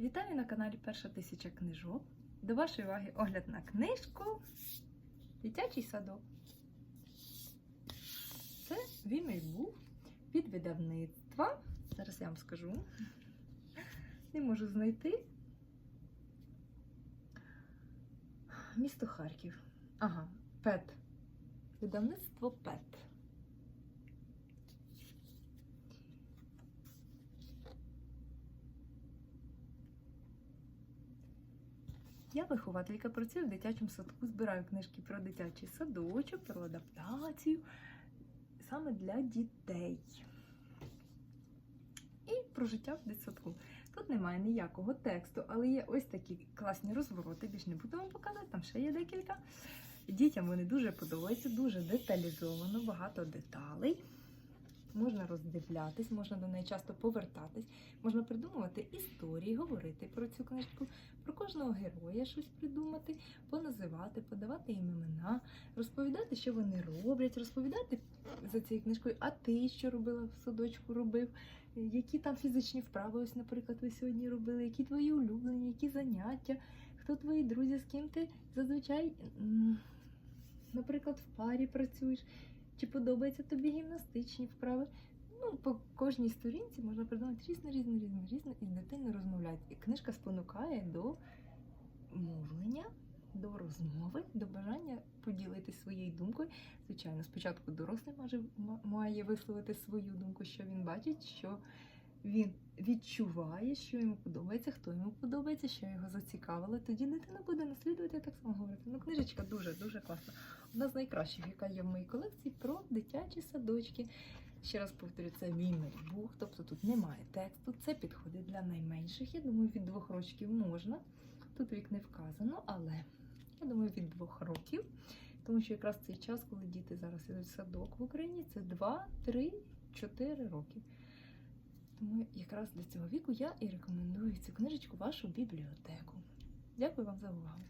Вітаю на каналі Перша тисяча книжок. До вашої уваги огляд на книжку Дитячий садок. Це він і був від видавництва. Зараз я вам скажу. Не можу знайти. Місто Харків. Ага, ПЕТ. Видавництво ПЕТ. Я вихователька, працюю в дитячому садку, збираю книжки про дитячий садочок, про адаптацію саме для дітей. І про життя в дитсадку. Тут немає ніякого тексту, але є ось такі класні розвороти. Більш не буду вам показувати, там ще є декілька. Дітям вони дуже подобаються, дуже деталізовано, багато деталей. Можна роздивлятись, можна до неї часто повертатись, можна придумувати історії, говорити про цю книжку, про кожного героя щось придумати, поназивати, подавати їм імена, розповідати, що вони роблять, розповідати за цією книжкою, а ти що робила в садочку, робив, які там фізичні вправи, ось, наприклад, ви сьогодні робили, які твої улюблені, які заняття, хто твої друзі, з ким ти зазвичай, наприклад, в парі працюєш. Чи подобаються тобі гімнастичні вправи? Ну, по кожній сторінці можна придумати різне, різне, різне, різне і з дитиною розмовляти. І книжка спонукає до мовлення, до розмови, до бажання поділитися своєю думкою. Звичайно, спочатку дорослий може, має висловити свою думку, що він бачить, що він відчуває, що йому подобається, хто йому подобається, що його зацікавило. Тоді дитина буде наслідувати я так само говорити. Ну, книжечка дуже дуже класна. Одна з найкращих, яка є в моїй колекції, про дитячі садочки. Ще раз повторю, це мій мейбук, тобто тут немає тексту. Це підходить для найменших. Я думаю, від двох років можна. Тут вік не вказано, але я думаю, від двох років. Тому що якраз цей час, коли діти зараз ідуть в садок в Україні, це 2, 3, 4 роки. Тому якраз для цього віку я і рекомендую цю книжечку вашу бібліотеку. Дякую вам за увагу.